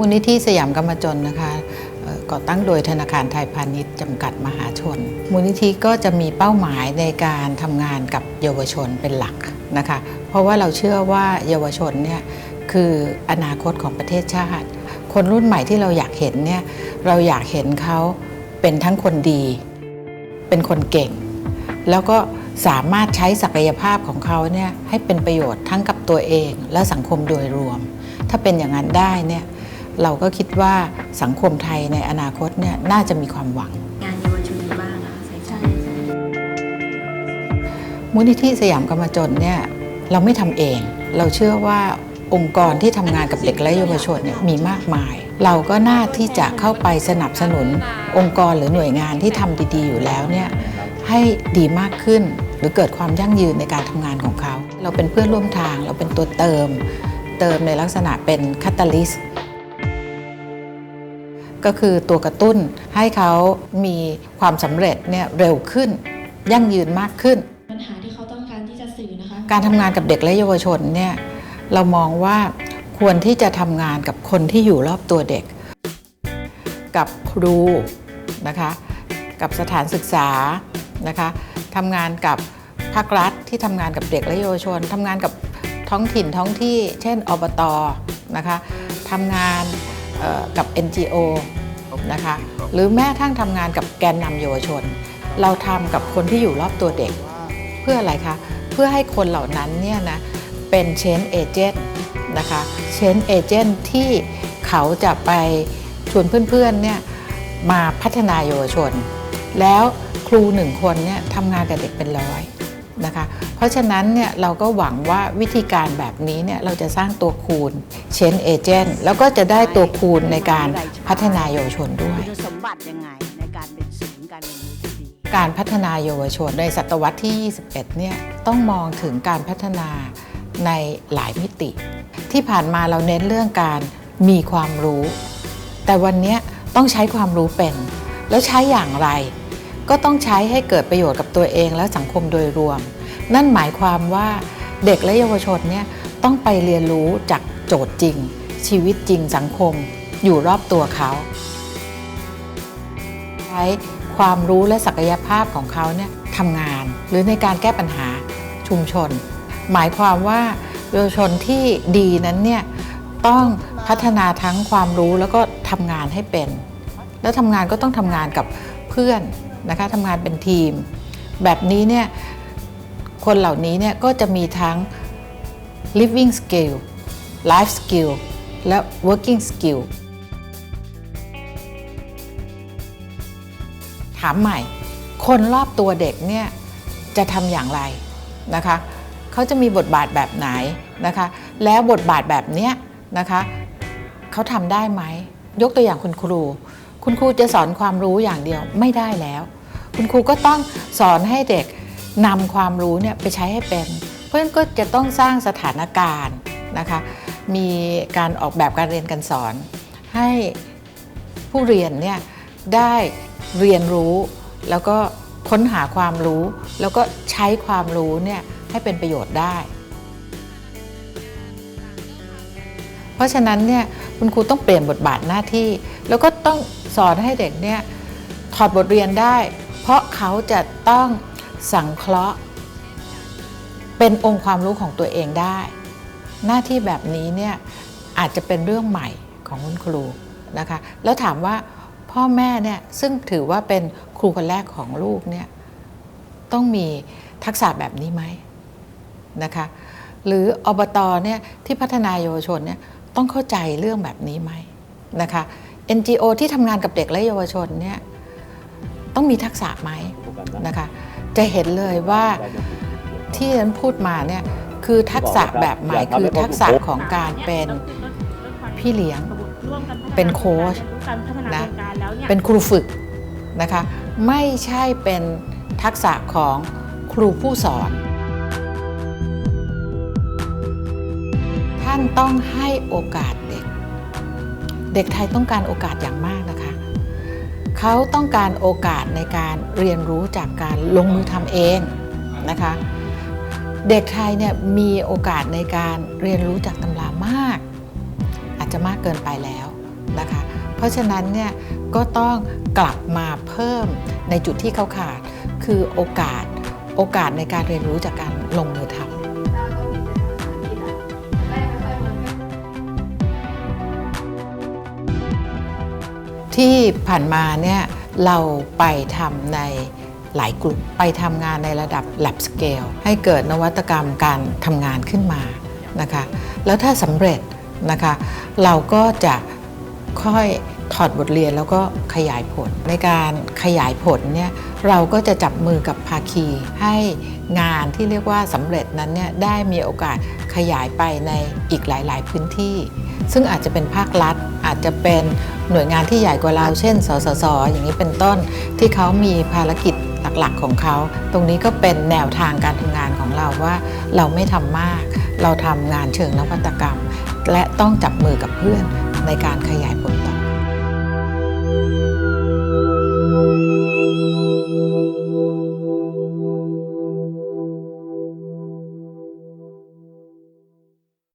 มูลนิธิสยามกรรมจนนะคะก่อตั้งโดยธนาคารไทยพาณิชย์จำกัดมหาชน มูลนิธิก็จะมีเป้าหมายในการทำงานกับเยาวชนเป็นหลักนะคะ เพราะว่าเราเชื่อว่าเยาวชนเนี่ยคืออนาคตของประเทศชาติ คนรุ่นใหม่ที่เราอยากเห็นเนี่ยเราอยากเห็นเขาเป็นทั้งคนดี เป็นคนเก่ง แล้วก็สามารถใช้ศักยภาพของเขาเนี่ยให้เป็นประโยชน์ทั้งกับตัวเองและสังคมโดยรวม ถ้าเป็นอย่างนั้นได้เนี่ย เราก็คิดว่าสังคมไทยในอนาคตเนี่ยน่าจะมีความหวัง งานเยาวชนบ้างนะคะใช่ใช่มูลนิธิสยามกรรมจนเนี่ยเราไม่ทำเอง เราเชื่อว่าองค์กรที่ทำงานกับเด็กและเยาวชนเนี่ยมีมากมาย เราก็น่าที่จะเข้าไปสนับสนุนองค์กรหรือหน่วยงานที่ทำดีๆ อยู่แล้วเนี่ยให้ดีมากขึ้นหรือเกิดความยั่งยืนในการทำงานของเขา เราเป็นเพื่อนร่วมทาง เราเป็นตัวเติม เติมในลักษณะเป็นคาตาลิส ก็คือตัวกระตุ้นให้เขามีความสำเร็จเนี่ยเร็วขึ้น ยั่งยืนมากขึ้น ปัญหาที่เขาต้องการที่จะสื่อนะคะ การทำงานกับเด็กและเยาวชนเนี่ยเรามองว่าควรที่จะทำงานกับคนที่อยู่รอบตัวเด็ก กับครูนะคะกับสถานศึกษานะคะทำงานกับภาครัฐที่ทำงานกับเด็กและเยาวชนทำงานกับท้องถิ่นท้องที่ เช่นอบตนะคะทำงานเอ่อ กับ NGO นะคะหรือแม้กระทั่งทำงานกับแกนนำเยาวชน เราทำกับคนที่อยู่รอบตัวเด็ก เพื่ออะไรคะ เพื่อให้คนเหล่านั้นเนี่ยนะเป็นเชนเอเจนต์นะคะเชนเอเจนต์ที่เขาจะไปชวนเพื่อนๆเนี่ยมาพัฒนาเยาวชน แล้วครูหนึ่งคนเนี่ยทำงานกับเด็กเป็นร้อย นะคะ เพราะฉะนั้นเนี่ยเราก็หวังว่าวิธีการแบบนี้เนี่ยเราจะสร้างตัวคูณเชนเอเจนต์แล้วก็จะได้ตัวคูณในการพัฒนาเยาวชนด้วยคุณสมบัติยังไงในการเป็นศูนย์การเรียนรู้ที่ดีการพัฒนาเยาวชนในศตวรรษที่ 21 เนี่ยต้องมองถึงการพัฒนาในหลายมิติ ที่ผ่านมาเราเน้นเรื่องการมีความรู้ แต่วันนี้ต้องใช้ความรู้เป็น แล้วใช้อย่างไร ก็ต้องใช้ให้เกิดประโยชน์กับตัวเองและสังคมโดยรวม นั่นหมายความว่าเด็กและเยาวชนเนี่ยต้องไปเรียนรู้จากโจทย์จริง ชีวิตจริงสังคม อยู่รอบตัวเขา ใช้ความรู้และศักยภาพของเขาเนี่ยทำงาน หรือในการแก้ปัญหาชุมชน หมายความว่าเยาวชนที่ดีนั้นเนี่ยต้องพัฒนาทั้งความรู้แล้วก็ทำงานให้เป็น แล้วทำงานก็ต้องทำงานกับเพื่อน นะคะทำงานเป็นทีม แบบนี้เนี่ยคนเหล่านี้เนี่ยก็จะมีทั้ง living skill life skill และ working skill ถามใหม่ คนรอบตัวเด็กเนี่ยจะทำอย่างไรนะคะเขาจะมีบทบาทแบบไหนนะคะ แล้วบทบาทแบบเนี้ยนะคะเขาทำได้ไหม ยกตัวอย่างคุณครู คุณครูจะสอนความรู้อย่างเดียวไม่ได้แล้ว คุณครูก็ต้องสอนให้เด็กนำความรู้เนี่ยไปใช้ให้เป็น เพราะฉะนั้นก็จะต้องสร้างสถานการณ์นะคะมีการออกแบบการเรียนการสอน ให้ผู้เรียนเนี่ยได้เรียนรู้ แล้วก็ค้นหาความรู้ แล้วก็ใช้ความรู้เนี่ยให้เป็นประโยชน์ได้ เพราะฉะนั้นเนี่ยคุณครูต้องเปลี่ยนบทบาทหน้าที่ แล้วก็ต้องสอนให้เด็กเนี่ยถอดบทเรียนได้ เพราะเขาจะต้องสังเคราะห์ เป็นองค์ความรู้ของตัวเองได้ หน้าที่แบบนี้เนี่ยอาจจะเป็นเรื่องใหม่ของคุณครูนะคะแล้วถามว่าพ่อแม่เนี่ยซึ่งถือว่าเป็นครูคนแรกของลูกเนี่ยต้องมีทักษะแบบนี้ไหมนะคะหรืออบตเนี่ยที่พัฒนาเยาวชนเนี่ย ต้องเข้าใจเรื่องแบบนี้ไหมนะคะ NGO ที่ทำงานกับเด็กและเยาวชนเนี่ยต้องมีทักษะไหมนะคะ จะเห็นเลยว่าที่ฉันพูดมาเนี่ยคือทักษะแบบใหม่คือทักษะของการเป็นพี่เลี้ยง เป็นโค้ชนะเป็นครูฝึกนะคะ ไม่ใช่เป็นทักษะของครูผู้สอนานต้องให้โอกาสเด็ก เด็กไทยต้องการโอกาสอย่างมากนะคะ เขาต้องการโอกาสในการเรียนรู้จากการลงมือทำเองนะคะ เด็กไทยเนี่ยมีโอกาสในการเรียนรู้จากตำรามาก อาจจะมากเกินไปแล้วนะคะ เพราะฉะนั้นเนี่ยก็ต้องกลับมาเพิ่มในจุดที่เขาขาด คือโอกาสโอกาสในการเรียนรู้จากการลงมือทำ ที่ผ่านมาเนี่ยเราไปทำในหลายกลุ่มไปทำงานในระดับ lab scale ให้เกิดนวัตกรรมการทำงานขึ้นมานะคะแล้วถ้าสำเร็จนะคะเราก็จะค่อยถอดบทเรียนแล้วก็ขยายผล ในการขยายผลเนี่ยเราก็จะจับมือกับภาคี ให้งานที่เรียกว่าสำเร็จนั้นเนี่ยได้มีโอกาสขยายไปในอีกหลาย ๆ พื้นที่ ซึ่งอาจจะเป็นภาครัฐ อาจจะเป็นหน่วยงานที่ใหญ่กว่าเรา เช่น สสส อย่างนี้เป็นต้น ที่เขามีภารกิจหลักๆของเขา ตรงนี้ก็เป็นแนวทางการทำงานของเราว่าเราไม่ทำมาก เราทำงานเชิงนวัตกรรม และต้องจับมือกับเพื่อนในการขยายผล